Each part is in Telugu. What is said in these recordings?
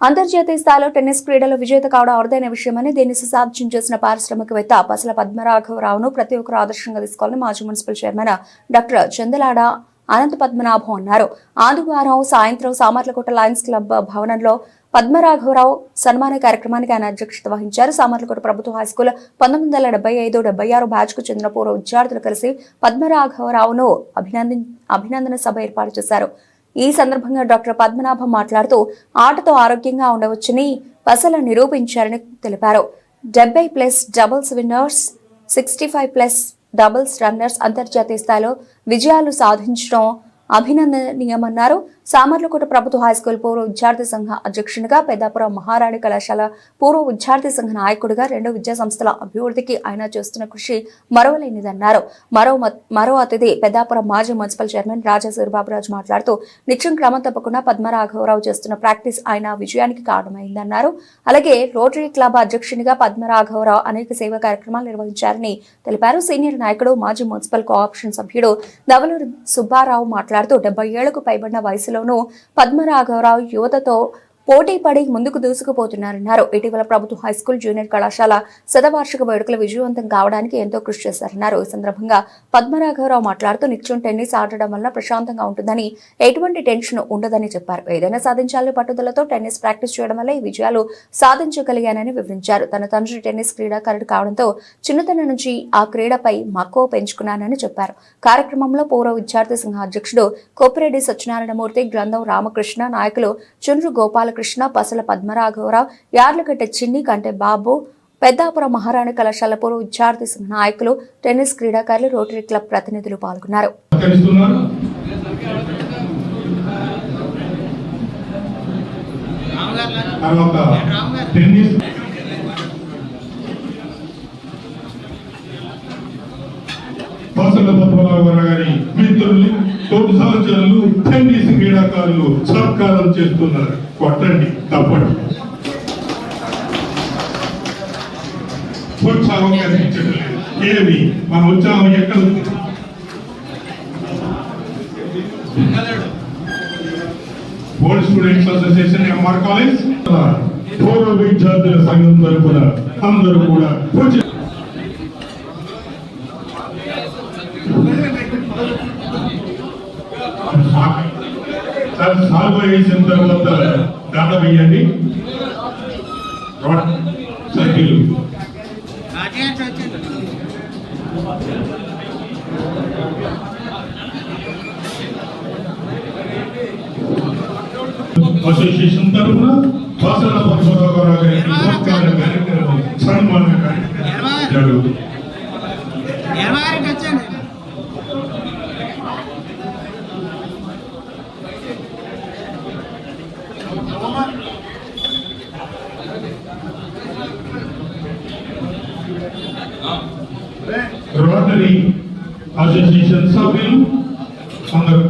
అంతర్జాతీయ స్థాయిలో టెన్నిస్ క్రీడలో విజేత కావడం అరుదైన విషయమని దీన్ని సుసాధ్యం చేసిన పారిశ్రామికవేత్త పసల పద్మరాఘవరావును ప్రతి ఒక్కరు ఆదర్శంగా తీసుకోవాలని మాజీ municipal chairman doctor Chandalada Ananta Padmanabham అన్నారు. ఆదివారం సాయంత్రం సామర్లకోట లయన్స్ క్లబ్ భవనంలో పద్మరాఘవరావు సన్మాన కార్యక్రమానికి ఆయన అధ్యక్షత వహించారు. సామర్లకోట ప్రభుత్వ హైస్కూల్ పంతొమ్మిది వందల డెబ్బై ఐదు డెబ్బై ఆరు బ్యాచ్కు చెందిన పూర్వ విద్యార్థులు కలిసి పద్మరాఘవరావును అభినంది అభినందన సభ ఏర్పాటు చేశారు. ఈ సందర్భంగా డాక్టర్ పద్మనాభం మాట్లాడుతూ ఆటతో ఆరోగ్యంగా ఉండవచ్చని పసల నిరూపించారని తెలిపారు. డెబ్బై plus doubles winners sixty five plus doubles runners అంతర్జాతీయ స్థాయిలో విజయాలు సాధించడం అభినందనీయమన్నారు. సామర్లకోట ప్రభుత్వ హైస్కూల్ పూర్వ విద్యార్థి సంఘ అధ్యక్షునిగా పెద్దాపురం మహారాణి కళాశాల పూర్వ విద్యార్థి సంఘ నాయకుడిగా రెండు విద్యా సంస్థల అభివృద్ధికి ఆయన చేస్తున్న కృషి మరవలేనిదన్నారు. మరో మరో అతిథి పెద్దాపురం మాజీ మున్సిపల్ చైర్మన్ రాజా సూరిబాబురాజు మాట్లాడుతూ నిత్యం క్రమం తప్పకుండా పద్మరాఘవరావు చేస్తున్న ప్రాక్టీస్ ఆయన విజయానికి కారణమైందన్నారు. అలాగే రోటరీ క్లబ్ అధ్యక్షునిగా పద్మరాఘవరావు అనేక సేవా కార్యక్రమాలు నిర్వహించారని తెలిపారు. సీనియర్ నాయకుడు మాజీ మున్సిపల్ కోఆప్షన్ సభ్యుడు దవలూరు సుబ్బారావు మాట్లాడుతూ డెబ్బై ఏళ్ళకు పైబడిన వయసులో వయసులోనూ పద్మరాఘవరావు యువతతో పోటీ పడి ముందుకు దూసుకుపోతున్నారన్నారు. ఇటీవల ప్రభుత్వ హైస్కూల్ జూనియర్ కళాశాల శతవార్షిక వేడుకలు విజయవంతం కావడానికి ఎంతో కృషి చేశారన్నారు. ఈ సందర్భంగా పద్మరాఘవరావు మాట్లాడుతూ నిత్యం టెన్నిస్ ఆడడం వల్ల ప్రశాంతంగా ఉంటుందని ఎటువంటి టెన్షన్ ఉండదని చెప్పారు. ఏదైనా సాధించాలని పట్టుదలతో టెన్నిస్ ప్రాక్టీస్ చేయడం వల్ల ఈ విజయాలు సాధించగలిగానని వివరించారు. తన తండ్రి టెన్నిస్ క్రీడాకారుడు కావడంతో చిన్నతనం నుంచి ఆ క్రీడపై మక్కువ పెంచుకున్నానని చెప్పారు. కార్యక్రమంలో పూర్వ విద్యార్థి సంఘ అధ్యక్షుడు కోపిరెడ్డి సత్యనారాయణమూర్తి గ్రంథం రామకృష్ణ నాయకులు చుండ్రు గోపాలకృష్ణ పసల పద్మరాఘవరావు యార్లగడ్డ చిన్ని కంటే బాబు పెద్దాపురం మహారాణి కళాశాల పూర్వ విద్యార్థి సంఘ నాయకులు టెన్నిస్ క్రీడాకారులు రోటరీ క్లబ్ ప్రతినిధులు పాల్గొన్నారు. టెన్నిస్ పాసల పద్మనాభరావు గారి మిత్రులు తోటి సహచరులు టెన్నిస్ క్రీడాకారులు సత్కారం చేస్తున్నారు. కొట్టండి తప్పండి. ఉత్సాహం కనిపించడం లేదు ఏమి? మన ఉత్సాహం ఎక్కడ ఉంది? Old students association M R college పూర్వ విద్యార్థుల సంఘం తరపున అందరూ కూడా పూజ సార్ సాల్వ్ వేసిన తర్వాత దండ వేయండి రోడ్ సైకిల్ అసోసియేషన్ తరఫున వాసన పద్మరావు గారికి సత్కార కార్యక్రమం సన్మాన కార్యక్రమం జరుగుతుంది ఎనభై వచ్చండి రోటరీ అసోసియేషన్ సభ్యులు అందరూ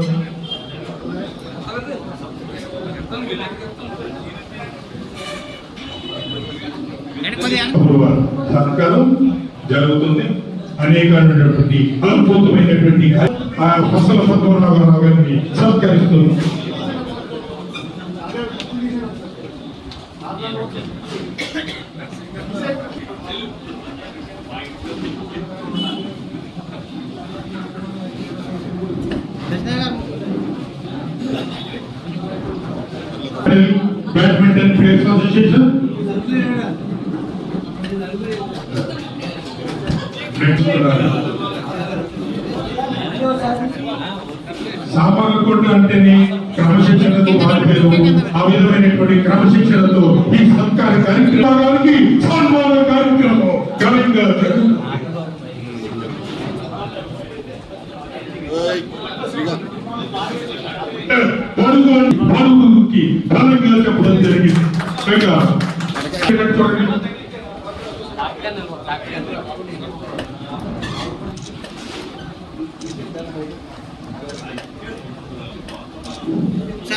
కొద్దిగా అప్పుడు సత్కారం జరుగుతుంది అనేకమైనటువంటి అద్భుతమైనటువంటి ఆ పద్మనాభరావు గారిని గారు బ్యాడ్మింటన్ ప్లేయర్స్ అసోసియేషన్. సామాన్య అంటేనే క్రమశిక్షణతో మారిపోయారు ఆ విధమైనటువంటి క్రమశిక్షణతో ఈ సత్కార కార్యక్రమానికి సన్మాన కార్యక్రమం ఘనంగా ఘనంగా చెప్పడం జరిగింది చూడండి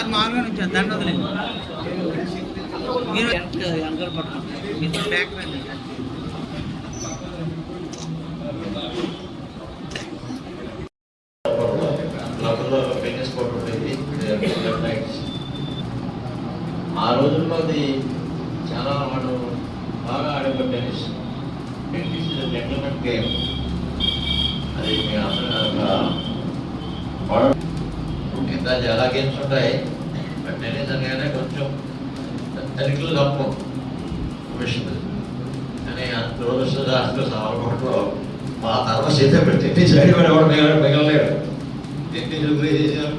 సార్ మామూలుగా నుంచి దండ వదిలేదు మీరు ఎంత మీరు బ్యాక్ రండి క్లబ్లో ఫిట్నెస్ కోర్ట్ ఉండేది లెఫ్ట్ నైట్స్ ఆ రోజుల్లో అది అనేది చాలా వాడు బాగా ఆడే tennis tennis is gentlemen game అది మీ అందరూ కింద చాలా గేమ్స్ ఉంటాయి బట్ టెన్నిస్ అనగానే కొంచెం తనిఖీలు తప్పు కమిషన్ అని కానీ దురదృష్టశాస్త్ర సమారంభంలో మా తర్వాత చేత టెన్నిస్ ఆడేవాడు కూడా మిగల మిగలలేడు టెన్నిస్ వదిలే చేసాం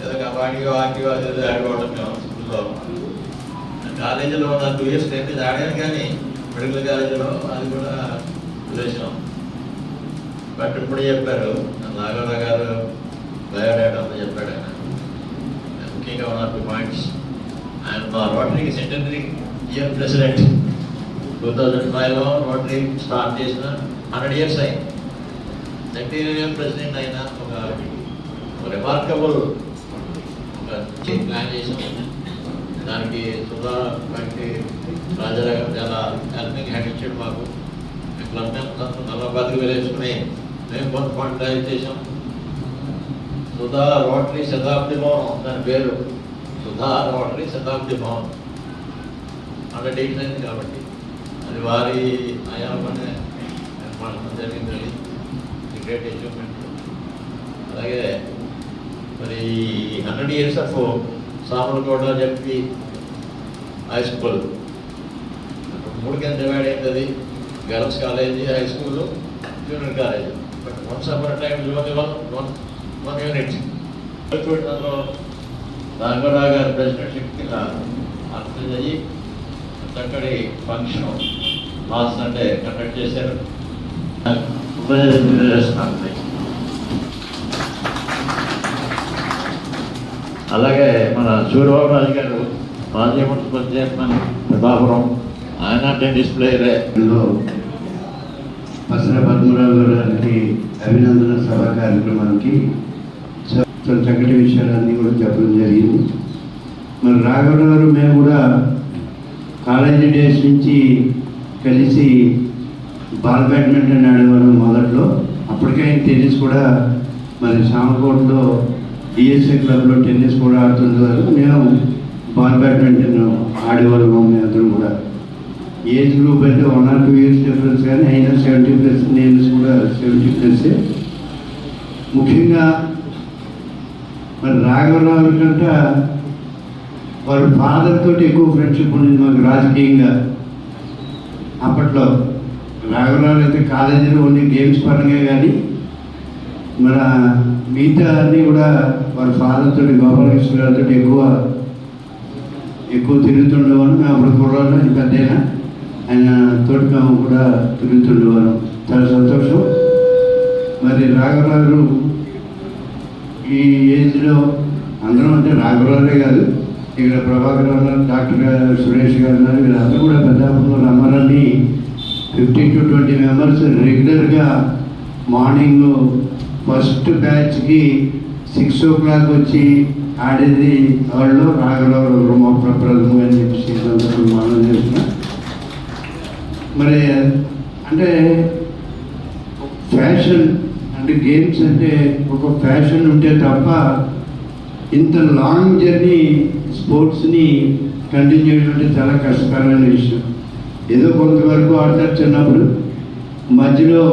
ఏదో కబాడీయో ఆకియో అది ఏదో ఆడుకోవడం మేము స్కూల్లో. కాలేజీలో ఉన్న టూ ఇయర్స్ టెన్నిస్ ఆడాను కానీ మెడికల్ కాలేజీలో అది కూడా వదిలేసాం బట్ ఇప్పుడు చెప్పారు నాగరావు గారు బయోడేటా చెప్పాడు ఆయన. ముఖ్యంగా ఉన్న టూ పాయింట్స్. ఆయన మా రోటరీకి centenary year president two thousand ఫైవ్లో రోటరీ స్టార్ట్ చేసిన హండ్రెడ్ ఇయర్స్ అయింది. సెంటనరీ ఇయర్ ప్రెసిడెంట్ అయిన ఒక రిమార్కబుల్ ఒక ప్లాన్ చేసాం దానికి సుధా వంటి రాజారావు చాలా హెల్పింగ్ హ్యాండ్ ఇచ్చాడు మాకు. క్లబ్ నలభై బతుకు వేసుకుని మేము కొంత ఫండ్ డ్రైవ్ చేసాం సుధా రోటరీ శతాబ్ది భవనం దాని పేరు సుధా శతాబ్ది భవన్ అంటే ఎయిట్ అయింది కాబట్టి. అది వారి ఆయామనే నిర్మాణం జరిగిందని గ్రేట్ అచీవ్మెంట్ అలాగే మరి హండ్రెడ్ ఇయర్స్ ఆఫ్ సామర్లకోట చెప్పి హై స్కూల్ మూడు కింద డివైడ్ అయింది girls college high school junior college but once upon time only one one one unit అందులో నాగరావు గారి ప్రెసిడెంట్షిప్ కింద అర్థం అయ్యి చక్కటి ఫంక్షన్ లాస్ట్ అంటే కండక్ట్ చేశారు. చేస్తున్నాను అలాగే మన సూర్యబాబు రాజు గారు మాజీ మున్సిపల్ చైర్మన్ ప్రభాపురం ఆయన టెన్నిస్ ప్లేయరే లో పసర పద్మరావు గారికి అభినందన సభా కార్యక్రమానికి చాలా చక్కటి విషయాలన్నీ కూడా చెప్పడం జరిగింది. మరి రాఘవరావు గారు మేము కూడా కాలేజీ డేస్ నుంచి కలిసి బాల్ బ్యాడ్మింటన్ ఆడేవాళ్ళం మొదట్లో. అప్పటికే టెన్నిస్ కూడా మరి సామకోట్లో డిఎస్ఏ క్లబ్లో టెన్నిస్ కూడా ఆడుతుండేవారు మేము బాల్ బ్యాడ్మింటన్ ఆడేవాళ్ళం మేమిద్దరం కూడా. ఏజ్ గ్రూప్ అయితే one or two years difference కానీ అయినా సెవెంటీ ప్లస్ నేను కూడా సెవెంటీ ప్లస్ ముఖ్యంగా మరి రాఘవరావు కంటే వాళ్ళ ఫాదర్ తోటి ఎక్కువ ఫ్రెండ్షిప్ ఉండేది మాకు రాజకీయంగా. అప్పట్లో రాఘవరావు అయితే కాలేజీలో ఉండి గేమ్స్ పరంగా కానీ మన మిగతా అన్నీ కూడా వాళ్ళ ఫాదర్ తోటి గోపాలకృష్ణ ఎక్కువ ఎక్కువ తిరుగుతుండేవాను మేము అప్పుడు కుర్రాళ్ళు పెద్దయినా. ఆయన తోటి మేము కూడా తిరుగుతుండేవారు చాలా సంతోషం. మరి రాఘవరావు ఈ ఏజ్లో అందరం అంటే రాఘవరావులే కాదు. ఇక్కడ ప్రభాకర్ ఉన్నారు డాక్టర్ గారు సురేష్ గారు ఉన్నారు. వీళ్ళందరూ కూడా పెద్దాపురంలో రమ్మారని ఫిఫ్టీన్ టు ట్వంటీ మెంబర్స్ రెగ్యులర్గా మార్నింగ్ ఫస్ట్ బ్యాచ్కి సిక్స్ ఓ క్లాక్ వచ్చి ఆడేది వాళ్ళు రాఘవరావు మా ప్రప్రథమ అని చెప్పేసి ఈ మనం చేస్తున్నా. మరి అంటే ఫ్యాషన్ అంటే గేమ్స్ అంటే ఒక ఫ్యాషన్ ఉంటే తప్ప ఇంత లాంగ్ జర్నీ స్పోర్ట్స్ని కంటిన్యూ చేయడం అంటే చాలా కష్టకరమైన విషయం. ఏదో కొంతవరకు ఆడతారు చిన్నప్పుడు. మధ్యలో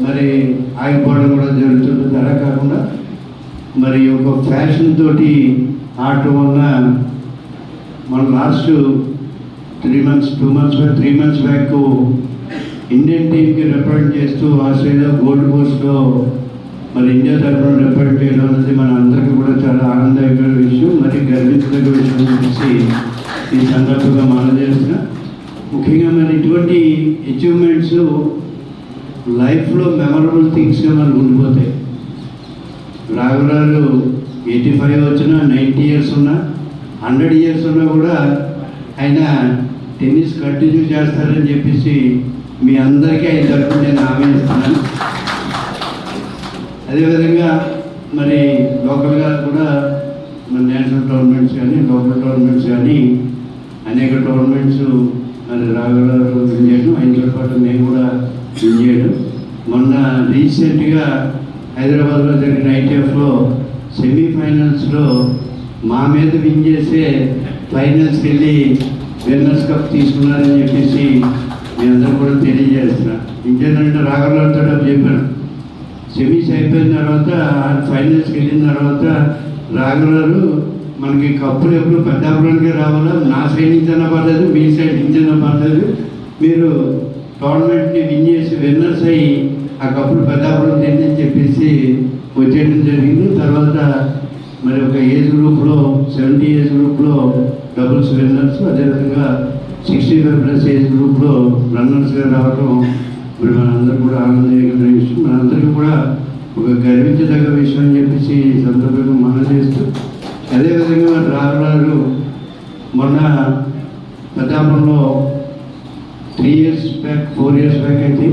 మరి ఆగిపోవడం కూడా జరుగుతుంది. అలా కాకుండా మరి ఒక ఫ్యాషన్ తోటి ఆడటం వల్ల మన last three months two months three months back Indian టీంకి రిప్రజెంట్ చేస్తూ ఆస్ట్రేలియా గోల్డ్ కోస్ట్లో మరి ఇండియా తరఫున రిప్రజెంట్ చేయడం అనేది మన అందరికీ కూడా చాలా ఆనందకరమైన విషయం. మరి గర్వించదగ్గ విషయం అని ఈ సందర్భంగా మనం ముఖ్యంగా మరి ఇటువంటి అచీవ్మెంట్స్ లైఫ్లో మెమరబుల్ థింగ్స్గా మనకు ఉండిపోతాయి. రాఘురాలు ఎయిటీ ఫైవ్ వచ్చినా నైంటీ ఇయర్స్ ఉన్నా హండ్రెడ్ ఇయర్స్ ఉన్నా కూడా ఆయన టెన్నిస్ కంటిన్యూ చేస్తారని చెప్పేసి మీ అందరికీ ఆయన తరఫున నేను హామీ ఇస్తున్నాను అదేవిధంగా మరి లోకల్గా కూడా మన నేషనల్ టోర్నమెంట్స్ కానీ లోకల్ టోర్నమెంట్స్ కానీ అనేక టోర్నమెంట్స్ మరి రాఘవరావు విన్ చేయడం ఆయనతో పాటు మేము కూడా విన్ చేయడం. మొన్న రీసెంట్గా హైదరాబాద్లో జరిగిన ఐటీఎఫ్లో సెమీఫైనల్స్లో మా మీద విన్ చేసే ఫైనల్స్కి వెళ్ళి విన్నర్స్ కప్ తీసుకున్నారని చెప్పేసి అందరూ కూడా తెలియజేస్తున్నా. ఇంకేంటంటే రాఘవరావుతో చెప్పాను సెమీస్ అయిపోయిన తర్వాత ఫైనల్స్కి వెళ్ళిన తర్వాత రాఘవరావు మనకి కప్పులు ఎప్పుడు పెద్దాపురానికి రావాలా? నా సైడ్ నుంచి అయినా పర్లేదు మీ సైడ్ నుంచి పడలేదు పర్లేదు. మీరు టోర్నమెంట్ని విన్ చేసి విన్నర్స్ అయ్యి ఆ కప్పులు పెద్దాపురం తిని చెప్పేసి వచ్చేయడం జరిగింది. తర్వాత మరి ఒక ఏజ్ గ్రూప్లో సెవెంటీ ఏజ్ గ్రూప్లో డబుల్స్ విన్నర్స్ అదేవిధంగా సిక్స్టీ ఫైవ్ ప్లస్ ఏజ్ గ్రూప్లో రన్నర్స్గా రావడం మరి మనందరూ కూడా ఆనందకరమైన విషయం. మనందరికీ కూడా ఒక గర్వించదగ్గ విషయం అని చెప్పేసి సందర్భంగా మనం చేస్తూ అదేవిధంగా రాఘరారు మొన్న ప్రతాపంలో three years back four years back అయితే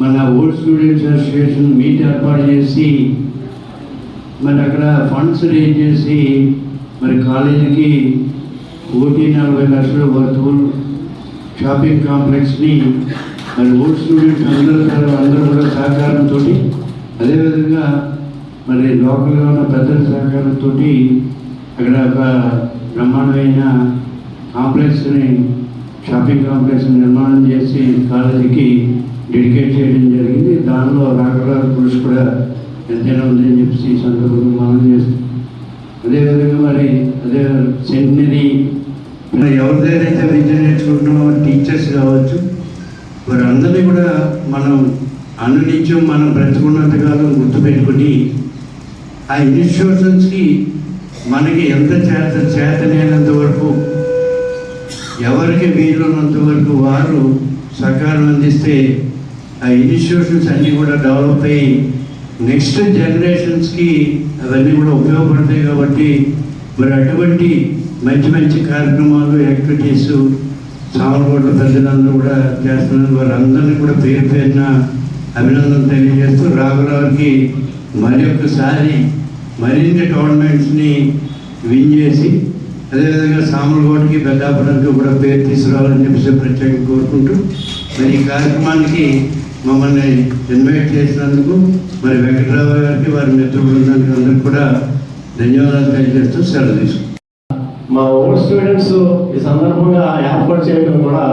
మన ఓల్డ్ స్టూడెంట్స్ అసోసియేషన్ మీట్ ఏర్పాటు చేసి మరి అక్కడ ఫండ్స్ రేజ్ చేసి మరి కాలేజీకి కోటి నలభై లక్షల వర్తువులు షాపింగ్ కాంప్లెక్స్ని మరి ఓల్డ్ స్టూడెంట్స్ అందరూ అందరూ కూడా సహకారంతో అదేవిధంగా మరి లోకల్గా ఉన్న పెద్దల సహకారంతో అక్కడ ఒక బ్రహ్మాండమైన కాంప్లెక్స్ని షాపింగ్ కాంప్లెక్స్ నిర్మాణం చేసి కాలేజీకి డెడికేట్ చేయడం జరిగింది. దానిలో రాఘవరావు కృషి కూడా ఎంతైనా ఉందని చెప్పేసి ఈ సందర్భంగా మనం చేస్తాం అదేవిధంగా మరి అదే సెంటనరీ ఎవరి విద్య నేర్చుకుంటున్నామో టీచర్స్ కావచ్చు. వారందరినీ కూడా మనం అనునిత్యం మనం బ్రతుకున్నంతకాలం గుర్తుపెట్టుకుని ఆ ఇన్స్టిట్యూషన్స్కి మనకి ఎంత చేత చేతనైనంత వరకు ఎవరికి వీలున్నంత వరకు వారు సహకారం అందిస్తే ఆ ఇన్స్టిట్యూషన్స్ అన్నీ కూడా డెవలప్ అయ్యి నెక్స్ట్ జనరేషన్స్కి అవన్నీ కూడా ఉపయోగపడతాయి కాబట్టి మరి అటువంటి మంచి మంచి కార్యక్రమాలు యాక్టివిటీస్ సామర్కోట్ల పెద్దలందరూ కూడా చేస్తున్నారు వారందరినీ కూడా పేరు పేరున అభినందన తెలియజేస్తూ రాఘురావుకి మరి ఒక్కసారి మరిన్ని టోర్నమెంట్స్ని విన్ చేసి అదేవిధంగా సామర్కోటకి పెద్దాపురంకి కూడా పేరు తీసుకురావాలని చెప్పేసి ప్రత్యేకంగా కోరుకుంటూ మరి ఈ కార్యక్రమానికి మమ్మల్ని ఇన్వైట్ చేసినందుకు మరి వెంకటరావు గారికి వారి మిత్ర బృందానికి అందరికీ కూడా ధన్యవాదాలు తెలియజేస్తూ సెలవు తీసుకుంటాం మా ఓల్డ్ స్టూడెంట్స్ ఈ సందర్భంగా ఏర్పాటు చేయడం కూడా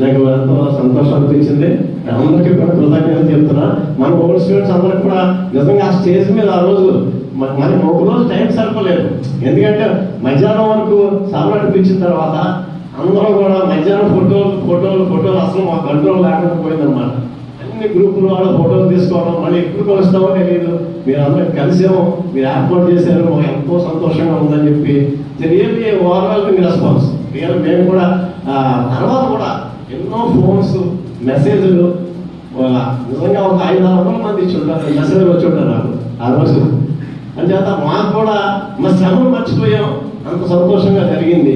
నాకు ఎంతో సంతోషం అనిపించింది. అందరికీ కూడా కృతజ్ఞతలు చెప్తున్నా. మన ఓల్డ్ స్టూడెంట్స్ అందరికి కూడా నిజంగా ఆ స్టేజ్ మీద ఆ రోజు మనకి ఒక రోజు టైం సరిపోలేదు. ఎందుకంటే మధ్యాహ్నం వరకు సభ అనిపించిన తర్వాత అందరూ కూడా మధ్యాహ్నం ఫోటోలు ఫోటోలు ఫోటోలు అసలు మా కంట్రోల్ లేకుండా అనమాట అన్ని గ్రూపులు వాళ్ళ ఫోటోలు తీసుకోవడం మళ్ళీ ఎప్పుడు కలుస్తామో తెలియదు మీరు అందరూ కలిసాము మీరు ఏర్పాటు చేశారు మాకు ఎంతో సంతోషంగా ఉందని చెప్పి రియల్లీ ఓవరాల్ రెస్పాన్స్ రియల్ మేము కూడా తర్వాత కూడా ఎన్నో ఫోన్స్ మెసేజ్లు నిజంగా ఒక ఐదు ఆరు వందల మంది ఇచ్చి ఉంటారు మెసేజ్ వచ్చి ఉంటారు నాకు ఆ రోజు. అంచేత మాకు కూడా మా శ్రమను మర్చిపోయాం. అంత సంతోషంగా జరిగింది.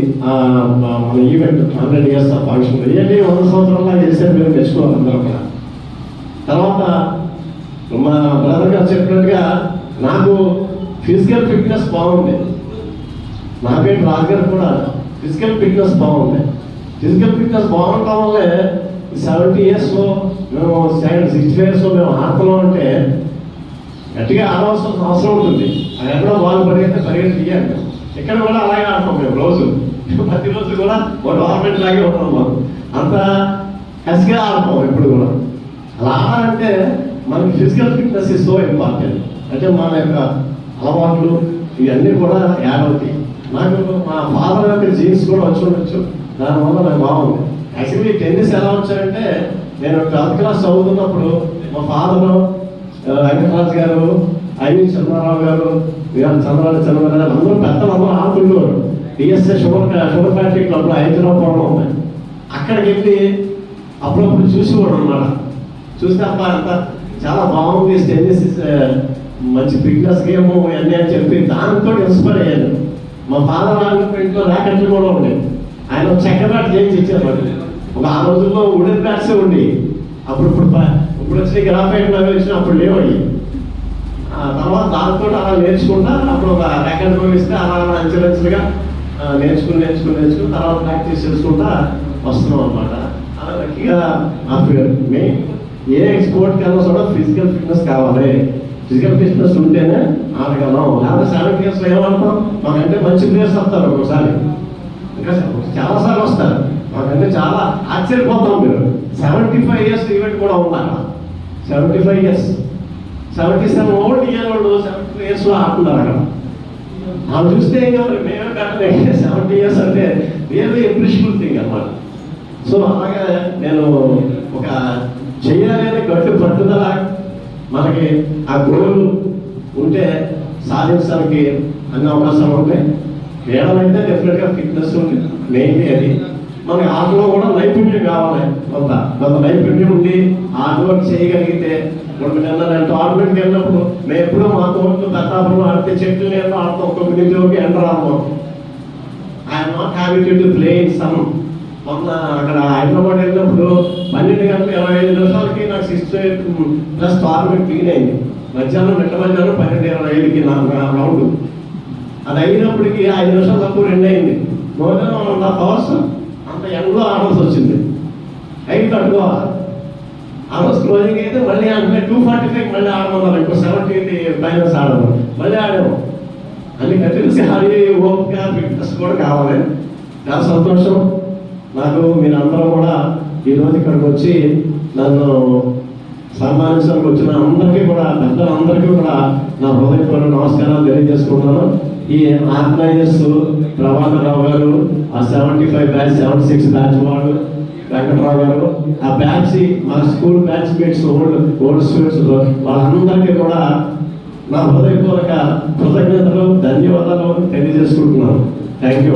మన event hundred years of function really వంద సంవత్సరాల చేశారు మేము తెచ్చుకోవాలి అందరూ కూడా. తర్వాత మా బ్రదర్ గారు చెప్పినట్టుగా నాకు ఫిజికల్ ఫిట్నెస్ బాగుంది. నాకేంటి రాజుగారు కూడా ఫిజికల్ ఫిట్నెస్ బాగుంది. ఫిజికల్ ఫిట్నెస్ బాగుండటం వల్లే సెవెంటీ ఇయర్స్లో మేము సెవెన్ సిక్స్టీ ఇయర్స్లో మేము ఆడుతున్నాం అంటే గట్టిగా ఆడవలసిన అవసరం ఉంటుంది. అది ఎక్కడో బాల్ పరిగెత్తే పరిగెత్తి తీయాలి. ఇక్కడ కూడా అలాగే ఆడతాం మేము రోజు. ప్రతిరోజు కూడా ఒక టోర్నమెంట్ లాగే ఉంటాం మాకు. అంత కసిగా ఆడతాం ఎప్పుడు కూడా. అలా అంటే మనకి physical fitness is so important అంటే మన యొక్క అలవాట్లు ఇవన్నీ కూడా యాడ్ అవుతాయి. నాకు మా ఫాదర్ యొక్క జీన్స్ కూడా వచ్చి ఉండొచ్చు. దానివల్ల నాకు బాగుంది. యాక్చువల్లీ టెన్నిస్ ఎలా వచ్చారంటే నేను ట్వెల్త్ క్లాస్ చదువుతున్నప్పుడు మా ఫాదరు వెంకటరాజు గారు ఐవి చంద్రరావు గారు వీళ్ళ చంద్రరాజు చంద్రరావు గారు అందరూ పెద్దలందరూ ఆడుతుండేవారు D S A sugar sugar factory క్లబ్లో హైదరాబాద్లో ఉన్నాయి అక్కడికి వెళ్ళి అప్పుడప్పుడు చూసేవాడు అన్నమాట. చూస్తే అబ్బా అంత చాలా బాగుంది. టెన్నిస్ మంచి బిగ్నెస్ గేమ్ అన్నీ అని చెప్పి దాంతో ఇన్స్పైర్ అయ్యాను మా ఫాదర్ వాళ్ళ ఇంట్లో ర్యాకెట్లు కూడా ఉండేవి ఆయన ఒక చెక్క బ్యాట్ చేయించి ఇచ్చారు ఒక ఆ రోజుల్లో ఉడెన్ బ్యాట్స్ ఉండి అప్పుడు ఇప్పుడు ఇప్పుడు వచ్చిన గ్రాఫైట్ వచ్చిన అప్పుడు లేవండి తర్వాత దాంతో అలా నేర్చుకుంటా అప్పుడు ఒక ర్యాకెట్ పంపిస్తే అలా అలా అంచెలంచెలుగా నేర్చుకుని నేర్చుకుని నేర్చుకుని తర్వాత ప్రాక్టీస్ చేసుకుంటా వస్తున్నాం అనమాట అలా లక్కీగా నా పేరు ఏ స్పోర్ట్ కన్నా కూడా ఫిజికల్ ఫిట్నెస్ కావాలి. ఫిజికల్ ఫిట్నెస్ ఉంటేనే ఆడగలం. లేకపోతే సెవెన్ ఇయర్స్లో ఏమంటాం మాకంటే మంచి ప్లేయర్స్ వస్తారు ఒకసారి. ఇంకా చాలాసార్లు వస్తారు. మాకంటే చాలా ఆశ్చర్యపోతాం మీరు. సెవెంటీ ఫైవ్ ఇయర్స్ ఈవెంట్ కూడా ఉన్నారు seventy five years seventy seven old year వాళ్ళు సెవెంటీ ఫైవ్ ఇయర్స్లో ఆడుతున్నారు అక్కడ. వాళ్ళు చూస్తే ఏం కావాలి? మేమే కట్టలేదు సెవెంటీ ఇయర్స్ అంటే రియల్లీ అప్రిషియబుల్ థింగ్ అన్నమాట. సో అలాగే నేను ఒక చేయాలనే అనే పట్టుదల మనకి ఆ గోల్ ఉంటే సాధించడానికి అన్ని అవకాశాలు ఉంటాయి. వేడాలంటే డెఫినెట్గా ఫిట్నెస్ మెయిన్లీ అది. మనకి ఆటలో కూడా నైపుణ్యం కావాలి. కొంత కొంత నైపుణ్యం ఉండి హార్డ్ వర్క్ చేయగలిగితే ఇప్పుడు నిన్న టోర్నమెంట్కి వెళ్ళినప్పుడు మేము ఎప్పుడూ మా తోటలో దత్తాపురం ఆడితే చెట్లు నేను ఆడతాం తొమ్మిది నిమిషంలోకి ఎంటర్ ఆడతాం I'm not habited to play in some మొన్న అక్కడ హైదరాబాద్ వెళ్ళినప్పుడు పన్నెండు గంటల ఇరవై ఐదు నిమిషాలకి నాకు సిక్స్ ప్లస్ టోర్నమెంట్ బిగిన్ అయింది. మధ్యాహ్నం మిట్ట మధ్యాహ్నం పన్నెండు ఇరవై ఐదుకి నా రౌండ్. అది అయినప్పటికీ ఐదు నిమిషాలు తక్కువ రెండు అయింది. More than one half hours అంత ఎండలో ఆడాల్సి వచ్చింది. అయితే తక్కువ అవర్స్ క్లోజింగ్ అయితే మళ్ళీ అంటే టూ ఫార్టీ ఫైవ్ మళ్ళీ ఆడమన్నారు ఇంకో సెవెంటీ ఫైనల్స్ ఆడము మళ్ళీ ఆడాము. అన్ని తెలిసి ఆడి ఓపిక ఫిట్నెస్ కూడా కావాలి. చాలా సంతోషం. నాకు మీరందరూ కూడా ఈరోజు ఇక్కడికి వచ్చి నన్ను సన్మానించడానికి వచ్చిన అందరికీ కూడా పెద్దలందరికీ కూడా నా హృదయపూర్వక నమస్కారాలు తెలియజేసుకుంటున్నాను. ఈ ఆర్గనైజర్స్ ప్రభాకర్ రావు గారు ఆ seventy five batch seventy six batch వాళ్ళు వెంకటరావు గారు ఆ బ్యాచ్ మా school batch mates old old students వాళ్ళందరికీ కూడా నా హృదయపూర్వక కృతజ్ఞతలు ధన్యవాదాలు తెలియజేసుకుంటున్నాను. Thank you.